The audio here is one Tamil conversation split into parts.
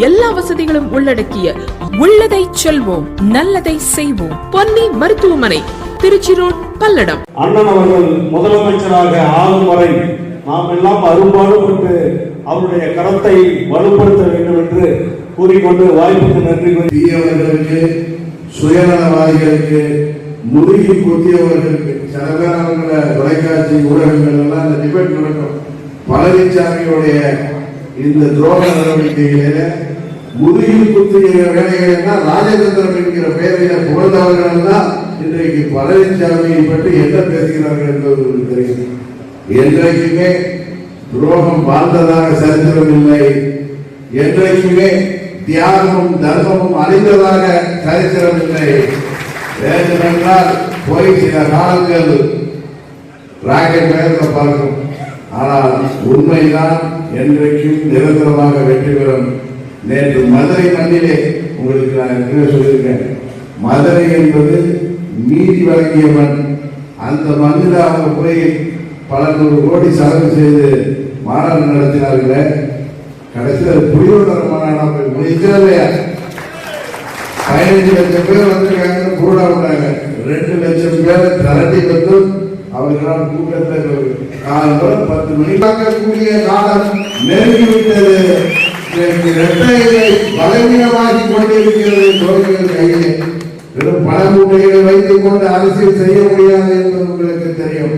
எல்லா வசதிகளும் உள்ளடக்கிய உள்ளதை செல்வோம் நல்லதை செய்வோம். பொன்னி மருத்துவமனை திருச்சி ரோட் பல்லடம். அண்ணன் அவர்கள் முதலமைச்சராக ஆகும் வரை நாம் எல்லாம் அரும்பாடுபட்டு அவருடைய கரத்தை வலுப்படுத்த வேண்டும் என்று கூறிக்கொண்டு வாய்ப்புக்கு நன்றி தீயவர்களுக்கு சுயநலவாதிகளுக்கு முதுகி குத்தியவர்களுக்கு சில பேர் அவங்கள தொலைக்காட்சி ஊடகங்கள் எல்லாம் இந்த டிபேட் நடக்கும் பழனிசாமியுடைய இந்த துரோக நடவடிக்கைகளில முதுகில் குத்துகிற வேலைகள் ராஜதந்திரம் என்கிற பெயரில புகழ்ந்தவர்கள் தான் இன்றைக்கு பழனிசாமியை பற்றி என்ன பேசுகிறார்கள் என்பது உங்களுக்கு தெரியும். என்றைக்குமே துரோகம் வாழ்ந்ததாக சரித்திரம் இல்லை. என்றைக்குமே தியாகமும் தர்மமும் அழிந்ததாக சரித்திரம் இல்லை. வேண்டுமென்றால் போய் சில காலங்கள் ராக்கெட் வேகத்தில் பார்க்கும். ஆனால் உண்மைதான் என்றைக்கும் நிரந்தரமாக வெற்றி பெறும் நேற்று மதுரை மண்ணிலே உங்களுக்கு நான் ஏற்கனவே சொல்லியிருக்கேன். மதுரை என்பது நீதி வழங்கிய மண். அந்த மண்ணில் அவங்க போய் பல நூறு கோடி செலவு செய்து மாநாடு நடத்தினார்களே. கடைசியில் புரியுணர மாநாடு போய் முடிச்சா பதினஞ்சு லட்சம் பேர் வந்திருக்காங்க கூட விட்டாங்க ரெண்டு லட்சம் பேர் திரட்டி வந்து அவர்களால் கூட்டத்தில் காலம் பத்து மணி பார்க்கக்கூடிய காலம் நெருங்கி விட்டது பலவீனமாகி கொண்டிருக்கிறது தோழிகள் கையிலே. வெறும் பணமூட்டைகளை வைத்துக் கொண்டு அரசியல் செய்ய முடியாது என்பது உங்களுக்கு தெரியும்.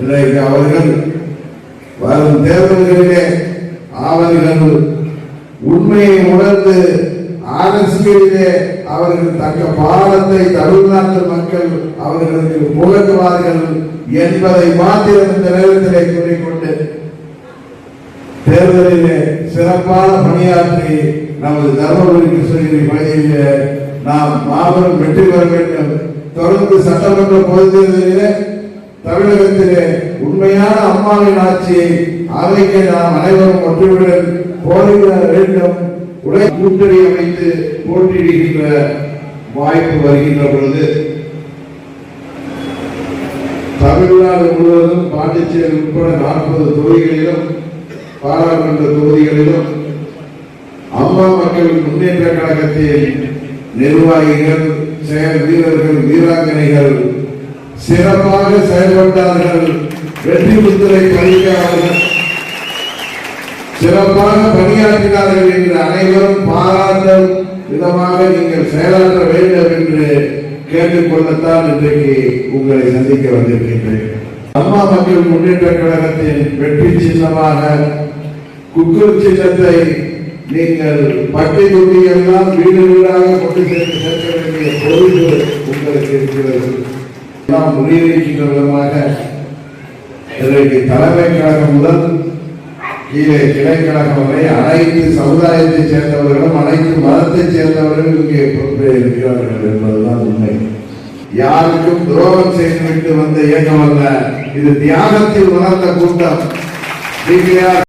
இன்றைக்கு அவர்கள் வரும் தேர்தல்களிலே அவர்கள் உண்மையை உணர்ந்து அரசியலிலே அவர்கள் தக்க பாடத்தை தமிழ்நாட்டு மக்கள் அவர்களுக்கு புகட்டுவார்கள் என்பதை மாத்திரம் இந்த நேரத்திலே கூறிக்கொண்டு தேர்தலிலே சிறப்பான பணியாற்றி நமது தர்மபுரி கிருஷ்ணகிரி பகுதியிலே நாம் மாபெரும் வெற்றி பெற வேண்டும். தொடர்ந்து சட்டமன்ற பொது தேர்தலிலே தமிழகத்திலே உண்மையான அம்மாவின் ஆட்சியை அமைக்க நாம் அனைவரும் ஒற்றுமையுடன் போரிட வேண்டும். உடை கூட்டணி அமைத்து போட்டியிடுகின்ற வாய்ப்பு வருகின்ற பொழுது தமிழ்நாடு முழுவதும் பாண்டிச்சேரி உட்பட நாற்பது தொகுதிகளிலும் பாராளுமன்ற தொகுதிகளிலும் அம்மா மக்கள் முன்னேற்ற கழகத்தின் நிர்வாகிகள் செயல் வீரர்கள் வீராங்கனைகள் சிறப்பாக செயல்பட்டார்கள். வெற்றி முத்திரை பதிக்க சிறப்பாக பணியாற்றினார்கள் என்று அனைவரும் பாராட்டும் விதமாக நீங்கள் செயலாற்ற வேண்டும் என்று கேட்டுக்கொள்ளத்தான் இன்றைக்கு உங்களை சந்திக்க வந்திருக்கின்றேன். அம்மா மக்கள் முன்னேற்ற கழகத்தின் வெற்றி சின்னமாக குக்கர் சின்னத்தை நீங்கள் பட்டி தொட்டி எல்லாம் வீடு வீடாக கொண்டு சேர்த்து சேர்க்க வேண்டிய பொறுப்பு உங்களுக்கு இருக்கிறது. எல்லாம் முறியடிக்கின்ற விதமாக இன்றைக்கு தலைமை கழகம் முதல் கீழே கிளைக்கழகம் வரை அனைத்து சமுதாயத்தைச் சேர்ந்தவர்களும் அனைத்து மதத்தைச் சேர்ந்தவர்களும் இங்கே பொறுப்பே இருக்கிறார்கள் என்பதுதான் உண்மை. யாருக்கும் துரோகம் செய்துவிட்டு வந்த இயக்கம் அல்ல. இது தியாகத்தில் உணர்ந்த கூட்டம் நீங்க